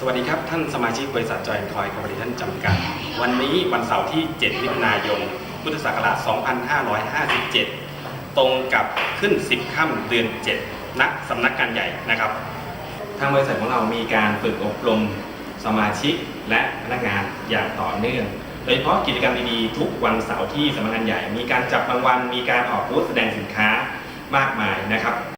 สวัสดีครับ ท่านสมาชิกบริษัทจอยคอยคอร์ปอเรชั่นจำกัด วันนี้วันเสาร์ที่ 7 มิถุนายน พุทธศักราช 2557 ตรงกับขึ้น 10 ค่ำเดือน 7 ณ สำนักงานใหญ่นะครับ ทางบริษัทของเรามีการฝึกอบรมสมาชิกและพนักงานอย่างต่อเนื่อง โดยเฉพาะกิจกรรมดีๆ ทุกวันเสาร์ที่สำนักงานใหญ่ มีการจับรางวัล มีการออกบูธแสดงสินค้ามากมายนะครับ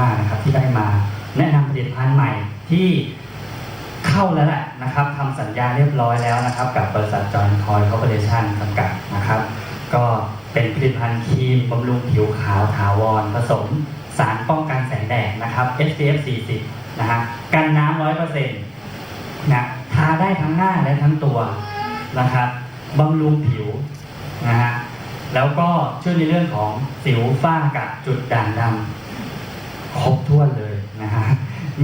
มากๆนะครับที่ได้มาแนะนำผลิตภัณฑ์ใหม่ที่เข้าแล้วแหละนะครับทำสัญญาเรียบร้อยแล้วนะครับ กับบริษัทจอห์นคอยคอร์ปอเรชั่นจำกัดนะครับ ก็เป็นผลิตภัณฑ์ครีมบำรุงผิวขาวถาวรผสม สารป้องกันแสงแดดนะครับ SPF 40นะฮะกันน้ำร้อยเปอร์เซ็นต์นะทาได้ทั้งหน้าและทั้งตัวนะครับบำรุงผิวนะฮะแล้วก็ช่วยในเรื่องของสิวฝ้ากับจุดด่างดำ ครบถ้วนเลยนะฮะ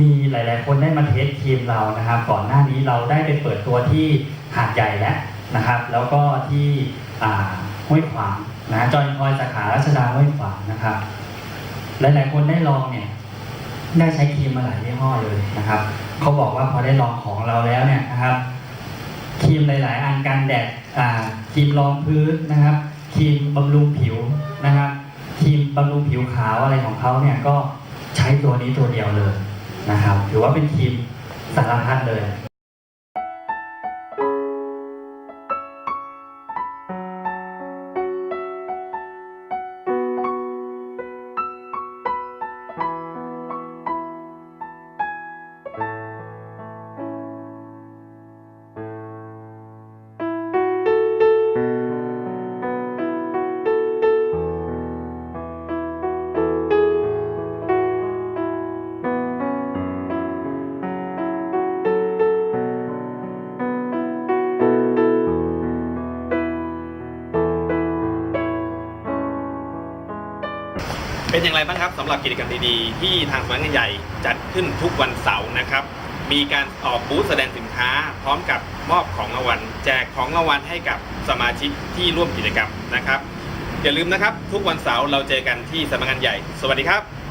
มีหลาย ๆ คนได้มาเทสครีมเรานะครับ ก่อนหน้านี้เราได้ไปเปิดตัวที่หาดใหญ่แล้วนะครับ แล้วก็ที่ห้วยขวางนะจอยคอยสาขารัชดาห้วยขวางนะครับ หลาย ๆ คนได้ลองเนี่ยได้ใช้ครีมมาหลายยี่ห้อเลยนะครับเขาบอกว่าพอได้ลองของเราแล้วเนี่ยนะครับครีมหลาย ๆ อันกันแดดครีมรองพื้นนะครับครีมบำรุงผิวนะครับครีมบำรุงผิวขาวอะไรของเขาเนี่ยก็ ใช้ตัวนี้ตัวเดียวเลยนะครับ ถือว่าเป็นทีมสารพัดเลย เป็นอย่างไรบ้างครับสำหรับกิจกรรมดีๆ ที่ทางสำนักงานใหญ่จัดขึ้นทุกวันเสาร์นะครับ มีการออกบูธแสดงสินค้า พร้อมกับมอบของรางวัลแจกของรางวัลให้กับสมาชิกที่ร่วมกิจกรรมนะครับอย่าลืมนะครับ ทุกวันเสาร์เราเจอกันที่สำนักงานใหญ่ สวัสดีครับ